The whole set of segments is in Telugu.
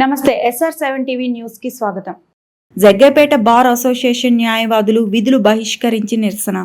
నమస్తే ఎస్ఆర్ సెవెన్ టీవీ న్యూస్కి స్వాగతం. జగ్గైపేట బార్ అసోసియేషన్ న్యాయవాదులు విధులు బహిష్కరించి నిరసన.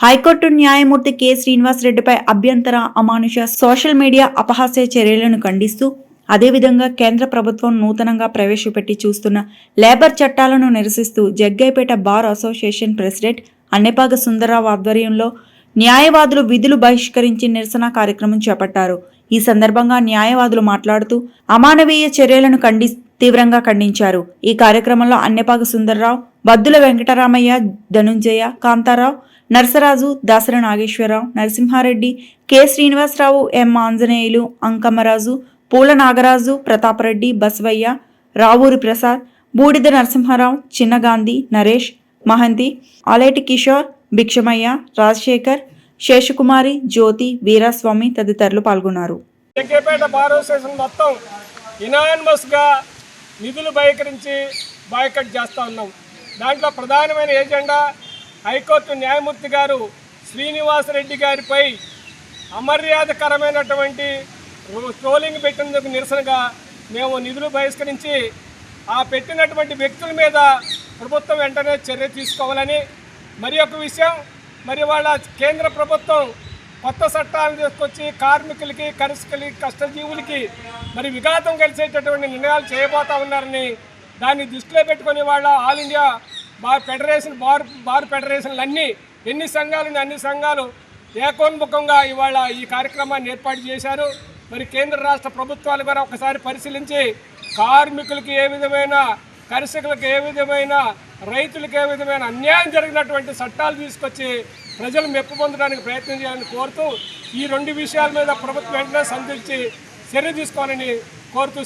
హైకోర్టు న్యాయమూర్తి కె శ్రీనివాస్ రెడ్డిపై అభ్యంతర అమానుష సోషల్ మీడియా అపహాస్య చర్యలను ఖండిస్తూ అదేవిధంగా కేంద్ర ప్రభుత్వం నూతనంగా ప్రవేశపెట్టి చూస్తున్న లేబర్ చట్టాలను నిరసిస్తూ Jaggaiahpet bar association president Annepaga Sundararao ఆధ్వర్యంలో న్యాయవాదులు విధులు బహిష్కరించి నిరసన కార్యక్రమం చేపట్టారు. ఈ సందర్భంగా న్యాయవాదులు మాట్లాడుతూ అమానవీయ చర్యలను ఖండి తీవ్రంగా ఖండించారు. ఈ కార్యక్రమంలో అన్నెపాగ సుందర్రావు బద్దుల వెంకటరామయ్య ధనుంజయ కాంతారావు నరసరాజు దాసర నాగేశ్వరరావు నరసింహారెడ్డి కె. శ్రీనివాసరావు ఎం. ఆంజనేయులు అంకమ్మరాజు పూల నాగరాజు ప్రతాపరెడ్డి బసవయ్య రావూరి ప్రసాద్ బూడిద నరసింహారావు చిన్నగాంధీ నరేష్ మహంతి ఆలేటి కిషోర్ భిక్షమయ్య రాజశేఖర్ శేషకుమారి జ్యోతి వీరాస్వామి తదితరులు పాల్గొన్నారు. జగ్గేపేట బార్ అసోసియేషన్ మొత్తం ఇనానిమస్గా నిధులు బహికరించి బాయ్కట్ చేస్తూ ఉన్నాం. దాంట్లో ప్రధానమైన ఏజెండా హైకోర్టు న్యాయమూర్తి గారు శ్రీనివాసరెడ్డి గారిపై అమర్యాదకరమైనటువంటి ట్రోలింగ్ పెట్టినందుకు నిరసనగా మేము నిధులు బహిష్కరించి ఆ పెట్టినటువంటి వ్యక్తుల మీద ప్రభుత్వం వెంటనే చర్య తీసుకోవాలని. మరి విషయం మరి వాళ్ళ కేంద్ర ప్రభుత్వం కొత్త చట్టాలను తీసుకొచ్చి కార్మికులకి కరుసుకలకి కష్టజీవులకి మరి విఘాతం కలిసేటటువంటి నిర్ణయాలు చేయబోతా ఉన్నారని దాన్ని దృష్టిలో పెట్టుకొని వాళ్ళ all India bar federation bar bar ఫెడరేషన్లు అన్నీ ఎన్ని సంఘాలు అన్ని సంఘాలు ఏకోన్ముఖంగా ఇవాళ ఈ కార్యక్రమాన్ని ఏర్పాటు చేశారు. మరి కేంద్ర రాష్ట్ర ప్రభుత్వాలు కూడా ఒకసారి పరిశీలించి కార్మికులకి ఏ విధమైన కర్షకులకు ఏ విధమైన రైతులకు ఏ విధమైన అన్యాయం జరిగినటువంటి చట్టాలు తీసుకొచ్చి ప్రజలు మెప్పు పొందడానికి ప్రయత్నం చేయాలని కోరుతూ ఈ రెండు విషయాల మీద ప్రభుత్వం వెంటనే సంధించి చర్య తీసుకోవాలని కోరుతూ